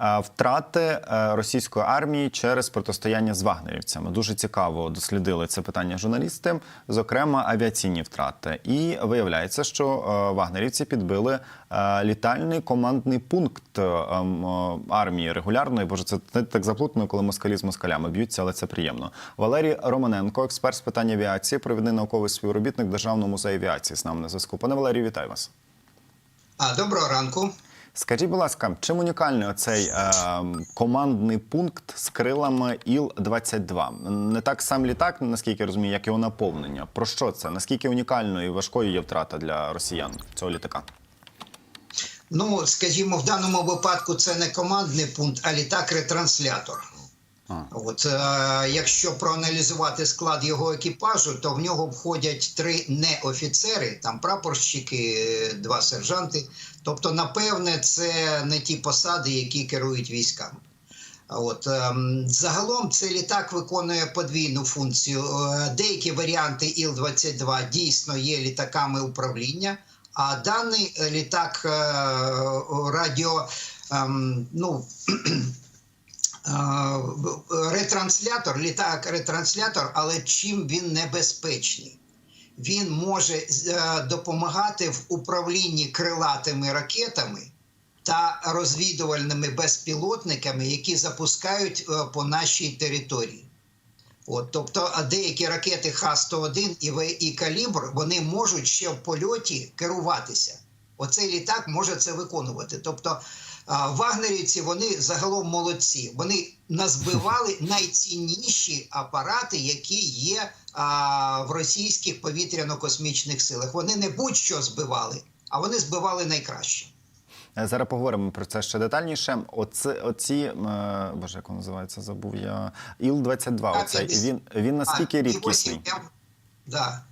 Е, Втрати е, російської армії через протистояння з вагнерівцями. Дуже цікаво дослідили це питання журналісти, зокрема авіаційні втрати. І виявляється, що е, вагнерівці підбили літальний командний пункт армії регулярної. Боже, це так заплутано, коли москалі з москалями б'ються, але це приємно. Валерій Романенко, експерт з питань авіації, провідний науковий співробітник Державного музею авіації. З нами на зв'язку. Пане Валерію, вітаю вас. А, доброго ранку. Скажіть, будь ласка, чим унікальний оцей е, командний пункт з крилами Іл-22? Не так сам літак, наскільки я розумію, як його наповнення. Про що це? Наскільки унікальною і важкою є втрата для росіян цього літака? Ну, скажімо, в даному випадку це не командний пункт, а літак-ретранслятор. От е, якщо проаналізувати склад його екіпажу, то в нього входять три неофіцери, там прапорщики, е, два сержанти. Тобто, напевне, це не ті посади, які керують військами. От ем, загалом цей літак виконує подвійну функцію. Е, Деякі варіанти Іл-22 дійсно є літаками управління, а даний е, літак е, радіо, ем, ну е, ретранслятор, літак ретранслятор, але чим він небезпечний? Він може е, допомагати в управлінні крилатими ракетами та розвідувальними безпілотниками, які запускають е, по нашій території. От, тобто, деякі ракети Х-101 і В і калібр вони можуть ще в польоті керуватися. Оцей літак може це виконувати. Тобто, вагнерівці вони загалом молодці. Вони назбивали найцінніші апарати, які є а, в російських повітряно-космічних силах. Вони не будь-що збивали, а вони збивали найкраще. Е, Зараз поговоримо про це ще детальніше. Оце, оці, е, боже, як воно називається, забув я. Іл-22, оцей, він, він наскільки рідкісний? Да.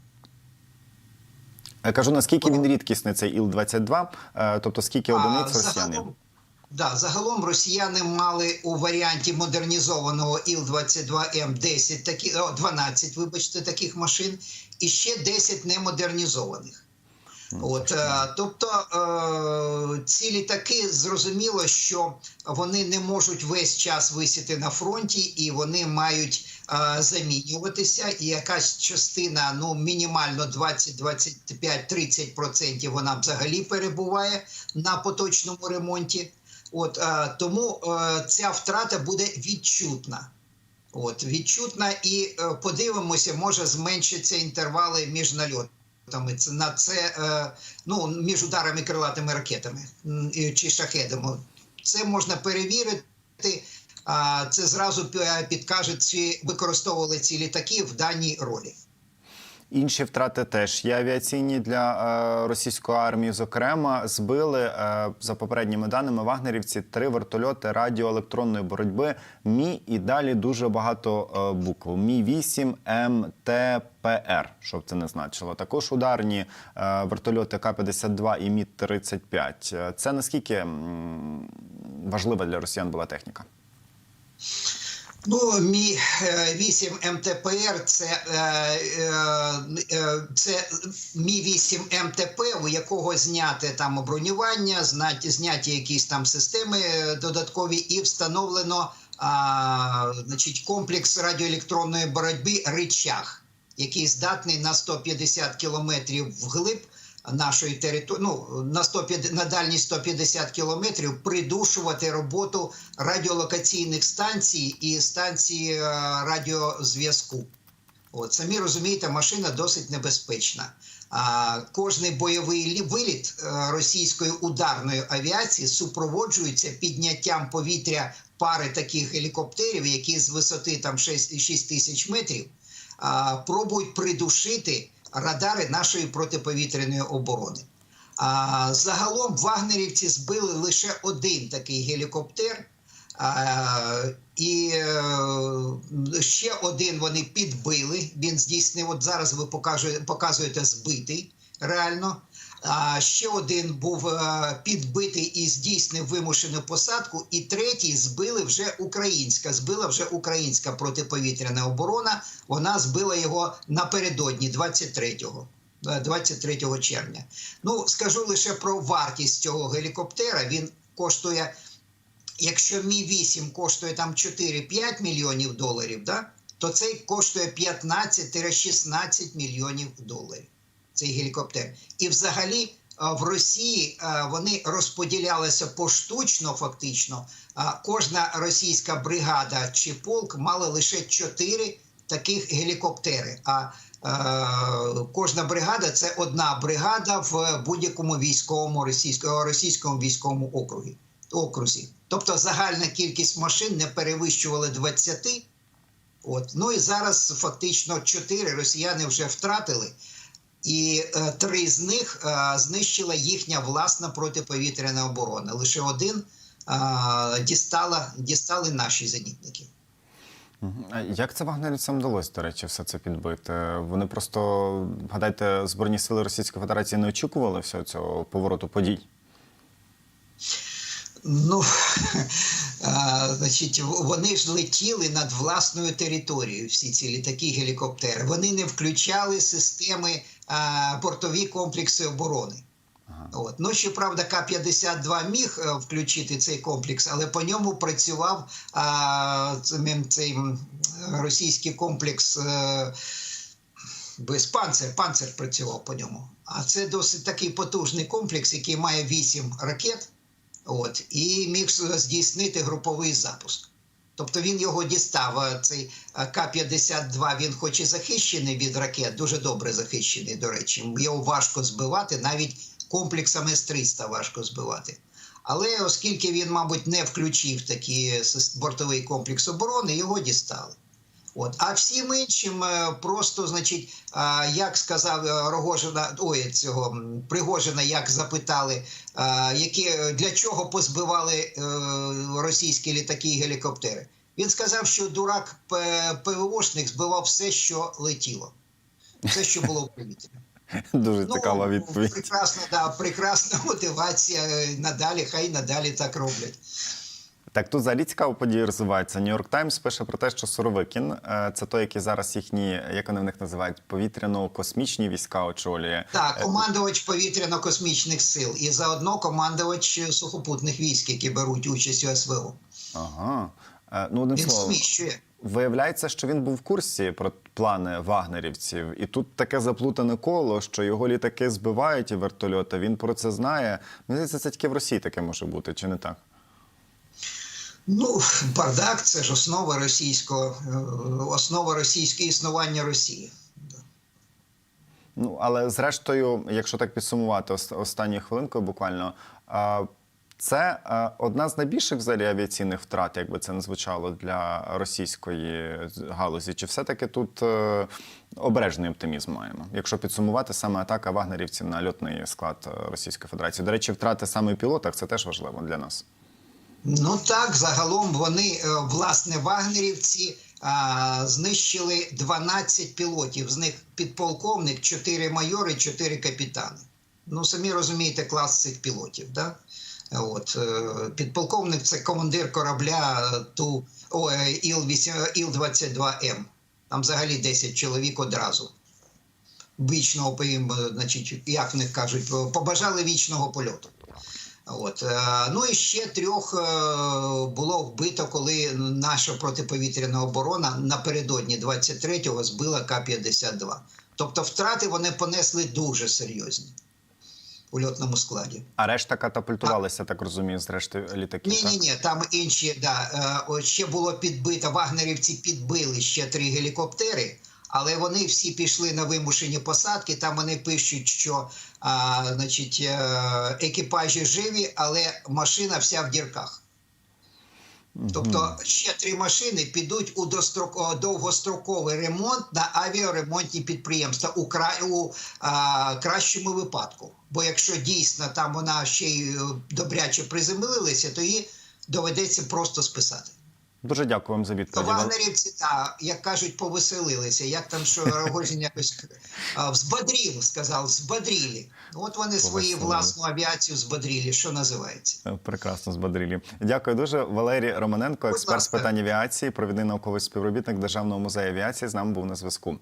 Я кажу, наскільки він рідкісний, цей Іл-22, е, тобто скільки одиниць росіяни? Да, загалом росіяни мали у варіанті модернізованого Іл-22М 10 такі, о, 12, вибачте, таких машин, і ще 10 немодернізованих. От, е, тобто е, ці літаки зрозуміло, що вони не можуть весь час висіти на фронті, і вони мають е, замінюватися. І якась частина, ну мінімально 20, 25, 30 процентів, вона взагалі перебуває на поточному ремонті. От е, тому е, ця втрата буде відчутна. От відчутна, і е, подивимося, може зменшаться інтервали між нальотами. Це на це ну між ударами крилатими ракетами чи шахедами. Це можна перевірити. А це зразу пі- підкаже, чи використовували ці літаки в даній ролі. Інші втрати теж є авіаційні для е, російської армії. Зокрема, збили е, за попередніми даними вагнерівці три вертольоти радіоелектронної боротьби. Мі і далі дуже багато е, букв. Мі 8 МТПР, що б це не значило. Також ударні вертольоти К-52 і Мі 35 Е, Це наскільки важлива для росіян була техніка? Ну, мі 8 МТПР це, е, е, е, це мі 8 МТП, у якого зняте там бронювання, зняті, якісь там системи е, додаткові, і встановлено а, значить, комплекс радіоелектронної боротьби ричаг, який здатний на 150 кілометрів вглиб нашої території, ну, на, 150, на дальність 150 кілометрів придушувати роботу радіолокаційних станцій і станцій е, радіозв'язку. От, самі розумієте, машина досить небезпечна. А, кожний бойовий виліт е, російської ударної авіації супроводжується підняттям повітря пари таких гелікоптерів, які з висоти там 6, 6 тисяч метрів а, пробують придушити радари нашої протиповітряної оборони. А, загалом вагнерівці збили лише один такий гелікоптер. А, і е, ще один вони підбили. Він здійснив. От зараз ви покажу- показуєте збитий реально. Ще один був е, підбитий і здійснив вимушену посадку. І третій збили вже українська. Збила вже українська протиповітряна оборона. Вона збила його напередодні 23-го. е, 23 червня. Ну скажу лише про вартість цього гелікоптера. Він коштує якщо Мі 8 коштує там 4-5 мільйонів доларів, да, то цей коштує 15-16 мільйонів доларів. Цей гелікоптер. І взагалі в Росії вони розподілялися поштучно, фактично. А, Кожна російська бригада чи полк мала лише 4 таких гелікоптери. А е, кожна бригада це одна бригада в будь-якому військовому російському, російському військовому округі, окрузі. Тобто загальна кількість машин не перевищувала 20. От. Ну і зараз фактично 4 росіяни вже втратили, і е, три з них е, знищила їхня власна протиповітряна оборона. Лише один е, дістала, дістали наші зенітники. Як це вагнерівцям вдалося, до речі, все це підбити? Вони просто, гадайте, Збройні сили Російської Федерації не очікували всього цього повороту подій? Ну, значить, вони ж летіли над власною територією, всі ці літаки, гелікоптери. Вони не включали системи а, бортові комплекси оборони. От. Ну, щоправда, К-52 міг е, включити цей комплекс, але по ньому працював а, цей російський комплекс. Е, без панцир, панцир працював по ньому. А це досить такий потужний комплекс, який має 8 ракет. От, і міг здійснити груповий запуск. Тобто він його дістав. Цей К-52, він хоч і захищений від ракет, дуже добре захищений, до речі. Його важко збивати, навіть комплексами С-300 важко збивати. Але оскільки він, мабуть, не включив такий бортовий комплекс оборони, його дістали. От. А всім іншим е, просто, значить, як сказав е, Рогожина, ой, цього Пригожина, як запитали, які, для чого позбивали е, російські літаки і гелікоптери. Він сказав, що дурак ПВОшник збивав все, що летіло, все, що було в повітрі. Дуже цікава відповідь. Прекрасна, да, прекрасна мотивація. е, Надалі, хай надалі так роблять. Так, тут взагалі цікаво події розвиваються. Нью-Йорк Таймс пише про те, що Суровикін е, це той, який зараз їхні, як вони в них називають, повітряно-космічні війська очолює. Так, командувач повітряно-космічних сил і заодно командувач сухопутних військ, які беруть участь у СВО. Ага. Е, Ну, одним Він словом, зміщує. виявляється, що він був в курсі про плани вагнерівців, і тут таке заплутане коло, що його літаки збивають і вертольоти. Він про це знає. Мені здається, це тільки в Росії таке може бути, чи не так? Ну, бардак це ж основа російського, е, основа російського існування Росії. Ну, але зрештою, якщо так підсумувати ос- останньою хвилинкою, буквально. Це е, одна з найбільших взагалі авіаційних втрат, як би це не звучало для російської галузі. Чи все-таки тут е, обережний оптимізм маємо? Якщо підсумувати саме атака вагнерівців на льотний склад Російської Федерації. До речі, втрати саме в пілотах це теж важливо для нас. Ну так, загалом вони, е, власне, вагнерівці а, знищили 12 пілотів. З них підполковник, 4 майори, 4 капітани. Ну, самі розумієте, клас цих пілотів. Да? От, е, підполковник це командир корабля е, ту о, е, Іл-8 Іл-22М. Там взагалі 10 чоловік одразу. Вічного, е, значить, як в них кажуть, побажали вічного польоту. От. е, Ну і ще трьох е, було вбито, коли наша протиповітряна оборона напередодні 23-го збила К-52. Тобто втрати вони понесли дуже серйозні у льотному складі. А решта катапультувалися, так розумію, з решти літаків. Ні, ні, ні, там інші, да, е, ще було підбито, вагнерівці підбили ще три гелікоптери, але вони всі пішли на вимушені посадки. Там вони пишуть, що а, значить, е, екіпажі живі, але машина вся в дірках. Тобто ще три машини підуть у дострок- довгостроковий ремонт на авіаремонтні підприємства у, кра... у а, кращому випадку. Бо якщо дійсно там вона ще й е, добряче приземлилася, то її доведеться просто списати. Дуже дякую вам за відповідь. Вагнерівці, та, як кажуть, повеселилися. Як там що Рогозін якось взбадрів, сказав, збадрілі. От вони свою власну авіацію збадрілі, що називається. Е, Прекрасно збадрілі. Дякую дуже. Валерій Романенко, експерт з питань авіації, провідний науковий співробітник Державного музею авіації. З нами був на зв'язку.